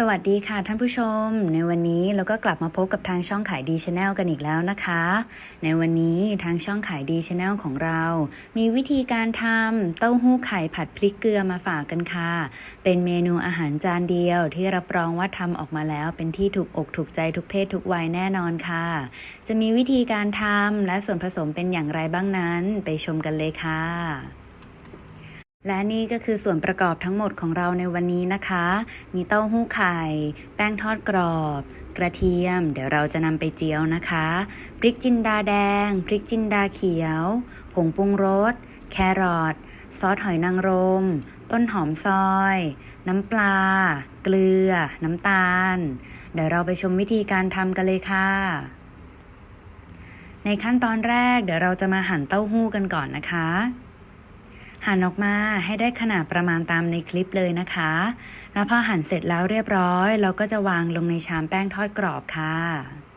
สวัสดีค่ะท่านผู้ชม ในวันนี้เราก็กลับมาพบกับทางช่องขายดีชาแนลกันอีกแล้วนะคะ ในวันนี้ทางช่องขายดีชาแนลของเรา มีวิธีการทำเต้าหู้ไข่ผัดพริกเกลือมาฝากกันค่ะ เป็นเมนูอาหารจานเดียวที่รับรองว่าทำออกมาแล้วเป็นที่ถูกอกถูกใจทุกเพศทุกวัยแน่นอนค่ะ จะมีวิธีการทำและส่วนผสมเป็นอย่างไรบ้างนั้น ไปชมกันเลยค่ะ และนี่ก็คือส่วนประกอบทั้งหมดของเราในวันนี้นะคะ มีเต้าหู้ไข่ แป้งทอดกรอบ กระเทียม เดี๋ยวเราจะนำไปเจียวนะคะ พริกจินดาแดง พริกจินดาเขียว ผงปรุงรส แครอท ซอสหอยนางรม ต้นหอมซอย น้ำปลา เกลือ น้ำตาล เดี๋ยวเราไปชมวิธีการทำกันเลยค่ะในขั้นตอนแรกเดี๋ยวเราจะมาหั่นเต้าหู้กันก่อนนะคะ หั่นออกมาให้ได้ขนาดประมาณตามในคลิปเลยนะคะ แล้วพอหั่นเสร็จแล้วเรียบร้อย เราก็จะวางลงในชามแป้งทอดกรอบค่ะ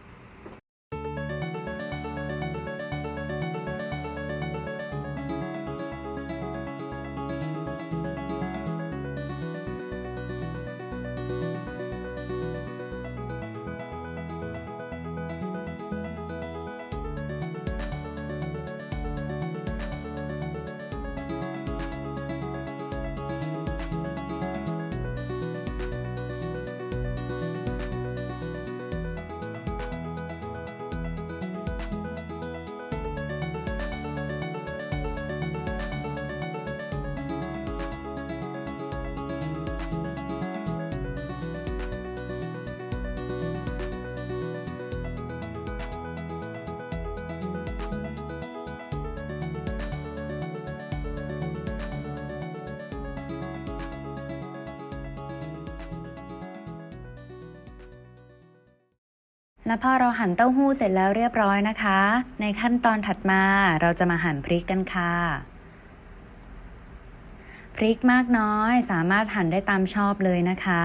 และพอเราหั่นเต้าหู้เสร็จแล้วเรียบร้อยนะคะ ในขั้นตอนถัดมาเราจะมาหั่นพริกกันค่ะ พริกมากน้อยสามารถหั่นได้ตามชอบเลยนะคะ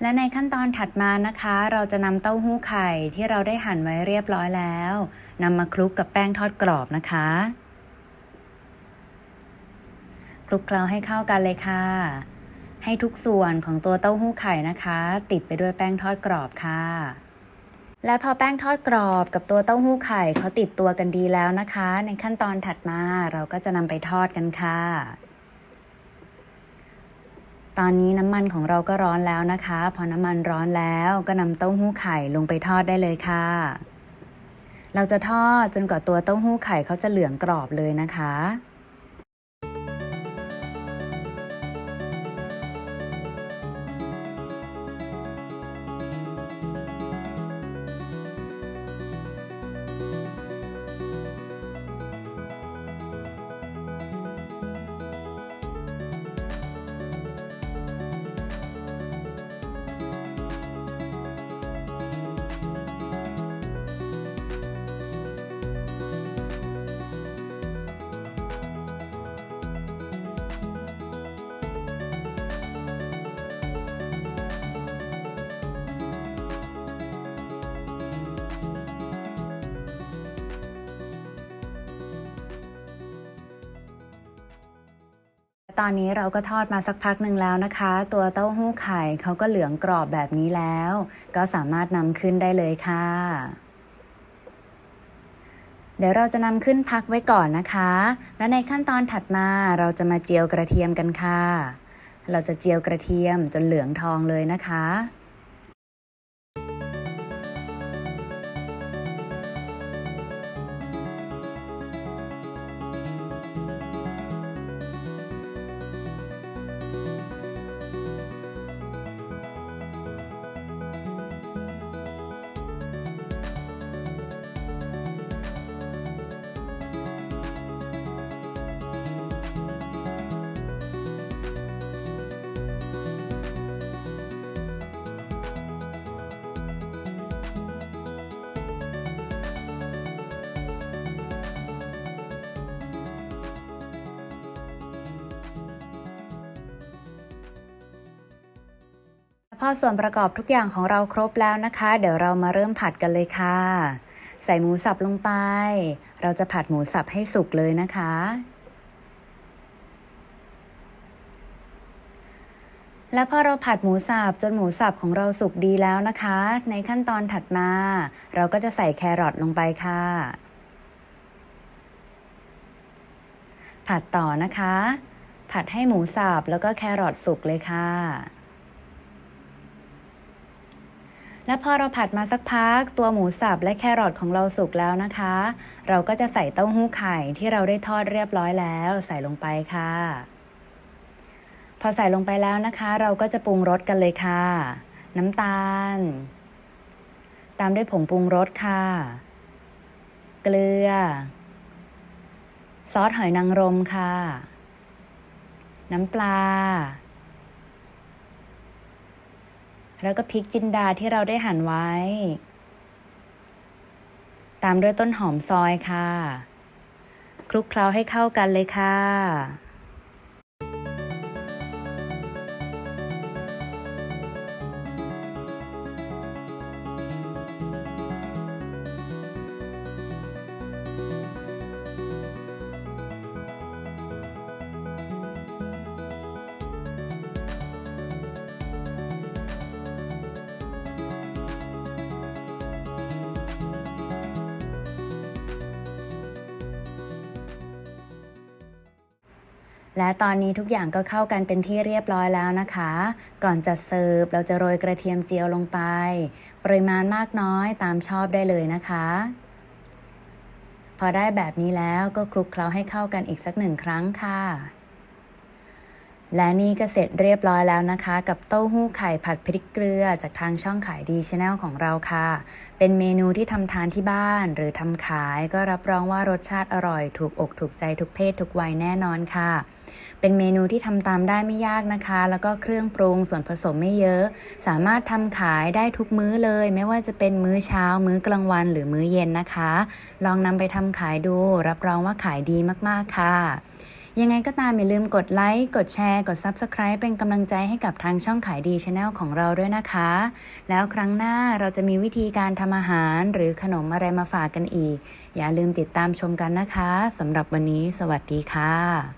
และในขั้นตอนถัดมานะคะ เราจะนำเต้าหู้ไข่ที่เราได้หั่นไว้เรียบร้อยแล้วนำมาคลุกกับแป้งทอดกรอบนะคะคลุกเคล้าให้เข้ากันเลยค่ะ ให้ทุกส่วนของตัวเต้าหู้ไข่นะคะ ติดไปด้วยแป้งทอดกรอบค่ะ และพอแป้งทอดกรอบกับตัวเต้าหู้ไข่เขาติดตัวกันดีแล้วนะคะ ในขั้นตอนถัดมาเราก็จะนำไปทอดกันค่ะ ตอนนี้น้ำมันของเราก็ร้อนแล้วนะคะ พอน้ำมันร้อนแล้วก็นำเต้าหู้ไข่ลงไปทอดได้เลยค่ะ เราจะทอดจนกว่าตัวเต้าหู้ไข่เขาจะเหลืองกรอบเลยนะคะ ตอนนี้เราก็ทอดมาสักพักหนึ่งแล้วนะคะ ตัวเต้าหู้ไข่เขาก็เหลืองกรอบแบบนี้แล้ว ก็สามารถนำขึ้นได้เลยค่ะ เดี๋ยวเราจะนำขึ้นพักไว้ก่อนนะคะ และในขั้นตอนถัดมาเราจะมาเจียวกระเทียมกันค่ะ เราจะเจียวกระเทียมจนเหลืองทองเลยนะคะ พอส่วนประกอบทุกอย่างของเราครบแล้วนะคะ เดี๋ยวเรามาเริ่มผัดกันเลยค่ะ ใส่หมูสับลงไป เราจะผัดหมูสับให้สุกเลยนะคะ และพอเราผัดหมูสับจนหมูสับของเราสุกดีแล้วนะคะ ในขั้นตอนถัดมา เราก็จะใส่แครอทลงไปค่ะ ผัดต่อนะคะ ผัดให้หมูสับแล้วก็แครอทสุกเลยค่ะ และพอเราผัดมาสักพัก ตัวหมูสับและแครอทของเราสุกแล้วนะคะ เราก็จะใส่เต้าหู้ไข่ที่เราได้ทอดเรียบร้อยแล้ว ใส่ลงไปค่ะ พอใส่ลงไปแล้วนะคะ เราก็จะปรุงรสกันเลยค่ะ น้ำตาล ตามด้วยผงปรุงรสค่ะ เกลือ ซอสหอยนางรมค่ะ น้ำปลา แล้วก็พริกจินดาที่เราได้หั่นไว้ ตามด้วยต้นหอมซอยค่ะ คลุกเคล้าให้เข้ากันเลยค่ะ และตอนนี้ทุกอย่างก็เข้ากันเป็นที่เรียบร้อยแล้วนะคะ ก่อนจะเสิร์ฟเราจะโรยกระเทียมเจียวลงไป ปริมาณมากน้อยตามชอบได้เลยนะคะ พอได้แบบนี้แล้วก็คลุกเคล้าให้เข้ากันอีกสักหนึ่งครั้งค่ะ และนี่ก็เสร็จเรียบร้อยแล้วนะคะ กับเต้าหู้ไข่ผัดพริกเกลือจากทางช่องขายดีชาแนลของเราค่ะ เป็นเมนูที่ทำทานที่บ้านหรือทำขายก็รับรองว่ารสชาติอร่อย ถูกอกถูกใจทุกเพศทุกวัยแน่นอนค่ะ เป็นเมนูที่ทำตามได้ไม่ยากนะคะ แล้วก็เครื่องปรุงส่วนผสมไม่เยอะ สามารถทำขายได้ทุกมื้อเลย ไม่ว่าจะเป็นมื้อเช้า มื้อกลางวันหรือมื้อเย็นนะคะ ลองนำไปทำขายดู รับรองว่าขายดีมากๆค่ะ ยังไงก็ตามอย่าลืมกดไลค์ กดแชร์ กด Subscribe เป็นกำลังใจให้กับทางช่องขายดีชาแนลของเราด้วยนะคะ แล้วครั้งหน้าเราจะมีวิธีการทำอาหารหรือขนมอะไรมาฝากกันอีก อย่าลืมติดตามชมกันนะคะสำหรับวันนี้ สวัสดีค่ะ